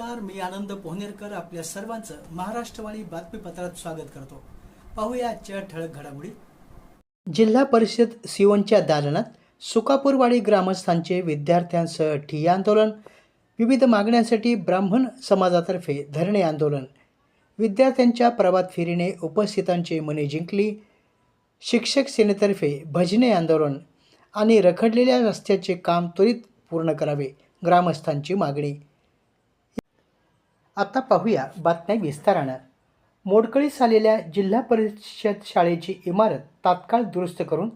नमस्कार मी आनंद पोहनेरकर आपल्या सर्वांचं महाराष्ट्रवाणी बातमीपत्रात स्वागत करतो. पाहूया आजच्या ठळक घडामोडी. जिल्हा परिषद सिओनच्या दालनात सुकापूरवाडी ग्रामस्थांचे विद्यार्थ्यांसह ठिय्या आंदोलन विविध मागण्यांसाठी ब्राह्मण समाजातर्फे धरणे आंदोलन. विद्यार्थ्यांच्या प्रभात फेरीने उपस्थितांची मने जिंकली शिक्षक सेनेतर्फे भजने आंदोलन आणि रखडलेल्या रस्त्याचे काम त्वरित पूर्ण करावे ग्रामस्थांची मागणी. आता पाहूया बातम्या विस्तारानं. मोडकळीस आलेल्या जिल्हा परिषद शाळेची इमारत तात्काळ दुरुस्त करून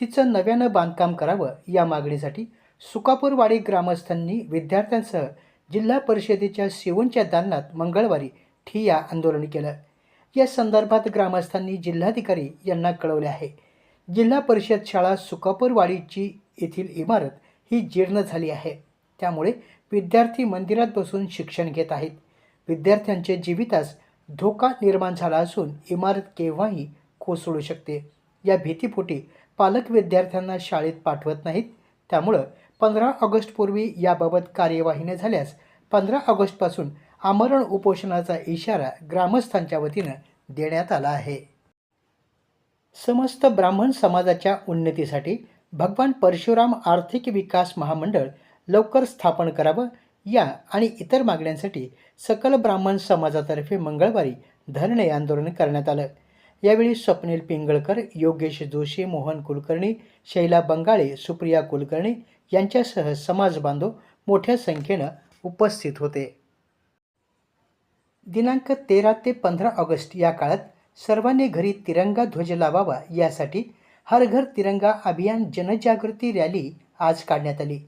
तिचं नव्यानं बांधकाम करावं या मागणीसाठी सुकापूरवाडी ग्रामस्थांनी विद्यार्थ्यांसह जिल्हा परिषदेच्या सिवनच्या दालनात मंगळवारी ठिय्या आंदोलन केलं. या संदर्भात ग्रामस्थांनी जिल्हाधिकारी यांना कळवले आहे जिल्हा परिषद शाळा सुकापूरवाडीची येथील इमारत ही जीर्ण झाली आहे. त्यामुळे विद्यार्थी मंदिरात बसून शिक्षण घेत आहेत. विद्यार्थ्यांचे जीवितास धोका निर्माण झाला असून इमारत केव्हाही कोसळू शकते. या भीतीपोटी पालक विद्यार्थ्यांना शाळेत पाठवत नाहीत. त्यामुळं पंधरा ऑगस्टपूर्वी याबाबत कार्यवाही न झाल्यास पंधरा ऑगस्टपासून आमरण उपोषणाचा इशारा ग्रामस्थांच्या वतीनं देण्यात आला आहे. समस्त ब्राह्मण समाजाच्या उन्नतीसाठी भगवान परशुराम आर्थिक विकास महामंडळ लवकर स्थापन करावं या आणि इतर मागण्यांसाठी सकल ब्राह्मण समाजातर्फे मंगळवारी धरणे आंदोलन करण्यात आलं. यावेळी स्वप्नील पिंगळकर योगेश जोशी मोहन कुलकर्णी शैला बंगाळे सुप्रिया कुलकर्णी यांच्यासह समाज बांधव मोठ्या संख्येनं उपस्थित होते. दिनांक तेरा ते पंधरा ऑगस्ट या काळात सर्वांनी घरी तिरंगा ध्वज लावावा यासाठी हर घर तिरंगा अभियान जनजागृती रॅली आज काढण्यात आली.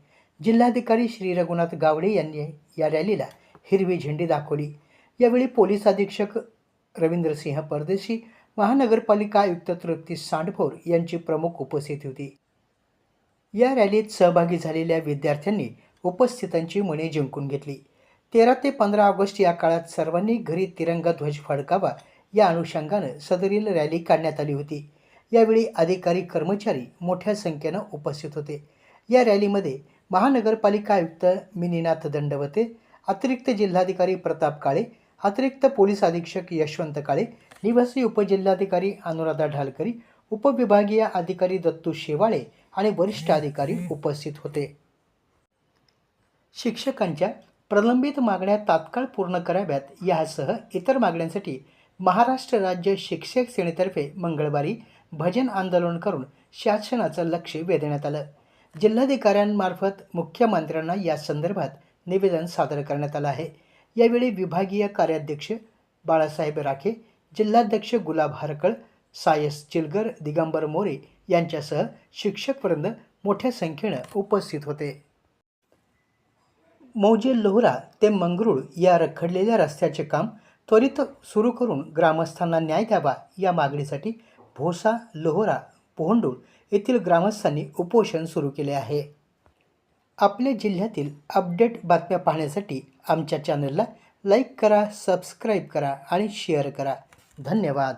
जिल्हाधिकारी श्री रघुनाथ गावडे यांनी या रॅलीला हिरवी झेंडी दाखवली. यावेळी पोलीस अधीक्षक रवींद्रसिंह परदेशी महानगरपालिका आयुक्त तृप्ती सांडफोर यांची प्रमुख उपस्थिती होती. या रॅलीत सहभागी झालेल्या विद्यार्थ्यांनी उपस्थितांची मने जिंकून घेतली. तेरा ते पंधरा ऑगस्ट या काळात सर्वांनी घरी तिरंगा ध्वज फडकावा या अनुषंगानं सदरील रॅली काढण्यात आली होती. यावेळी अधिकारी कर्मचारी मोठ्या संख्येनं उपस्थित होते. या रॅलीमध्ये महानगरपालिका आयुक्त मिनीनाथ दंडवते अतिरिक्त जिल्हाधिकारी प्रताप काळे अतिरिक्त पोलीस अधीक्षक यशवंत काळे निवासी उपजिल्हाधिकारी अनुराधा ढालकरी उपविभागीय अधिकारी दत्तू शेवाळे आणि वरिष्ठ अधिकारी उपस्थित होते. शिक्षकांच्या प्रलंबित मागण्या तात्काळ पूर्ण कराव्यात यासह इतर मागण्यांसाठी महाराष्ट्र राज्य शिक्षक सेनेतर्फे मंगळवारी भजन आंदोलन करून शासनाचं लक्ष वेधण्यात आलं. जिल्हाधिकाऱ्यांमार्फत मुख्यमंत्र्यांना या संदर्भात निवेदन सादर करण्यात आलं आहे. यावेळी विभागीय कार्याध्यक्ष बाळासाहेब राखे जिल्हाध्यक्ष गुलाब हरकळ सायस चिलगर दिगंबर मोरे यांच्यासह शिक्षकवृंद मोठ्या संख्येनं उपस्थित होते. मौजे लोहरा ते मंगरूळ या रखडलेल्या रस्त्याचे काम त्वरित सुरू करून ग्रामस्थांना न्याय द्यावा या मागणीसाठी भोसा लोहरा पोहंडूळ येथील ग्रामस्थांनी उपोषण सुरू केले आहे. आपल्या जिल्ह्यातील अपडेट बातम्या पाहण्यासाठी आमच्या चॅनलला लाईक करा सबस्क्राईब करा आणि शेअर करा. धन्यवाद.